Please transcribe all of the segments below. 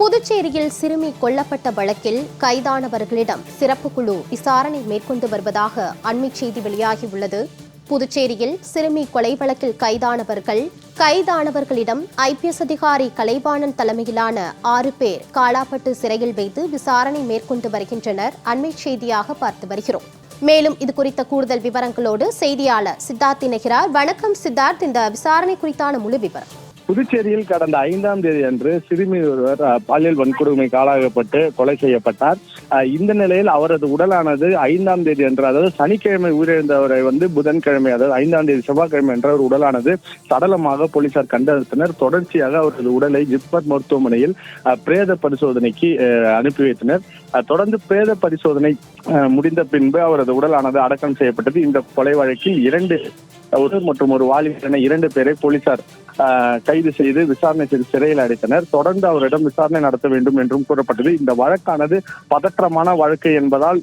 புதுச்சேரியில் சிறுமி கொல்லப்பட்ட வழக்கில் கைதானவர்களிடம் சிறப்பு குழு விசாரணை மேற்கொண்டு வருவதாக அண்மை செய்தி வெளியாகியுள்ளது. புதுச்சேரியில் சிறுமி கொலை வழக்கில் கைதானவர்கள் கைதானவர்களிடம் ஐபிஎஸ் அதிகாரி கலைவாணன் தலைமையிலான ஆறு பேர் காலாப்பட்டு சிறையில் வைத்து விசாரணை மேற்கொண்டு வருகின்றனர் அண்மை செய்தியாக பார்த்து வருகிறோம். மேலும் இது குறித்த கூடுதல் விவரங்களோடு செய்தியாளர் சித்தார்த் இணைகிறார் வணக்கம் சித்தார்த். இந்த விசாரணை குறித்தான முழு விவரம். புதுச்சேரியில் கடந்த ஐந்தாம் தேதி அன்று சிறுமி ஒருவர் பாலியல் வன்கொடுமைக்கு ஆளாகப்பட்டு கொலை செய்யப்பட்டார். இந்த நிலையில் அவரது உடலானது ஐந்தாம் தேதி அன்று அதாவது சனிக்கிழமை உயிரிழந்தவரை வந்து புதன்கிழமை அதாவது ஐந்தாம் தேதி செவ்வாய்க்கிழமை என்ற ஒரு உடலானது சடலமாக போலீசார் கண்டெடுத்தனர் தொடர்ச்சியாக அவரது உடலை ஜிப்மர் மருத்துவமனையில் அஹ், பிரேத பரிசோதனைக்கு அஹ், அனுப்பி வைத்தனர். தொடர்ந்து பிரேத பரிசோதனை அஹ், முடிந்த பின்பு அவரது உடலானது அடக்கம் செய்யப்பட்டது. இந்த கொலை வழக்கில் இரண்டு ஒரு மற்றும் ஒரு வாலிபர் என இரண்டு பேரை போலீசார் கைது செய்து விசாரணை செய்து சிறையில் அடைத்தனர். தொடர்ந்து அவரிடம் விசாரணை நடத்த வேண்டும் என்றும் கூறப்பட்டது. இந்த வழக்கானது பதற்றமான வழக்கு என்பதால்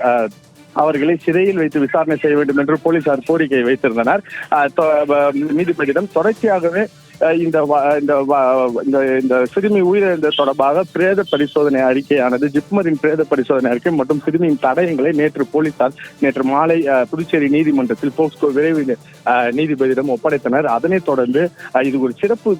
அவர்களை சிறையில் வைத்து விசாரணை செய்ய வேண்டும் என்று போலீசார் கோரிக்கை வைத்திருந்தனர். நீதிபதியிடம் தொடர்ச்சியாகவே இந்த வ- இந்த இந்த இந்த சிறுமி உயிரிழந்த தொடர்பாக பிரேத பரிசோதனை அறிக்கையானது ஜிப்மரின் பிரேத பரிசோதனை அறிக்கை மற்றும் சிறுமியின் தடயங்களை நேற்று போலீசார் நேற்று மாலை புதுச்சேரி நீதிமன்றத்தில் போக்ஸ்கோ விரைவு நீதிபதியிடம் ஒப்படைத்தனர். அதனைத் தொடர்ந்து இது ஒரு சிறப்பு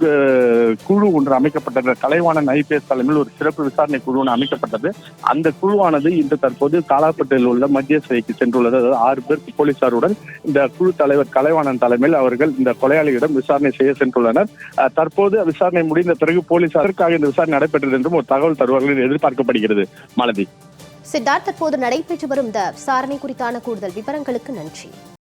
குழு ஒன்று அமைக்கப்பட்டது. கலைவாணன் ஐபிஎஸ் தலைமையில் ஒரு சிறப்பு விசாரணை குழு ஒன்று அமைக்கப்பட்டது. அந்த குழுவானது இன்று தற்போது காலாப்பட்டில் உள்ள மத்திய சிறைக்கு சென்றுள்ளது. அதாவது ஆறு பேர் போலீசாருடன் இந்த குழு தலைவர் கலைவாணன் தலைமையில் அவர்கள் இந்த கொலையாளியிடம் விசாரணை செய்ய சென்றுள்ளனர். தற்போது விசாரணை முடிந்த பிறகு போலீசாருக்காக இந்த விசாரணை நடைபெற்றது என்றும் ஒரு தகவல் தருவார்கள் என்று எதிர்பார்க்கப்படுகிறது. மாலதி. சித்தார்த் தற்போது நடைபெற்று வரும் இந்த விசாரணை குறித்தான கூடுதல் விவரங்களுக்கு நன்றி.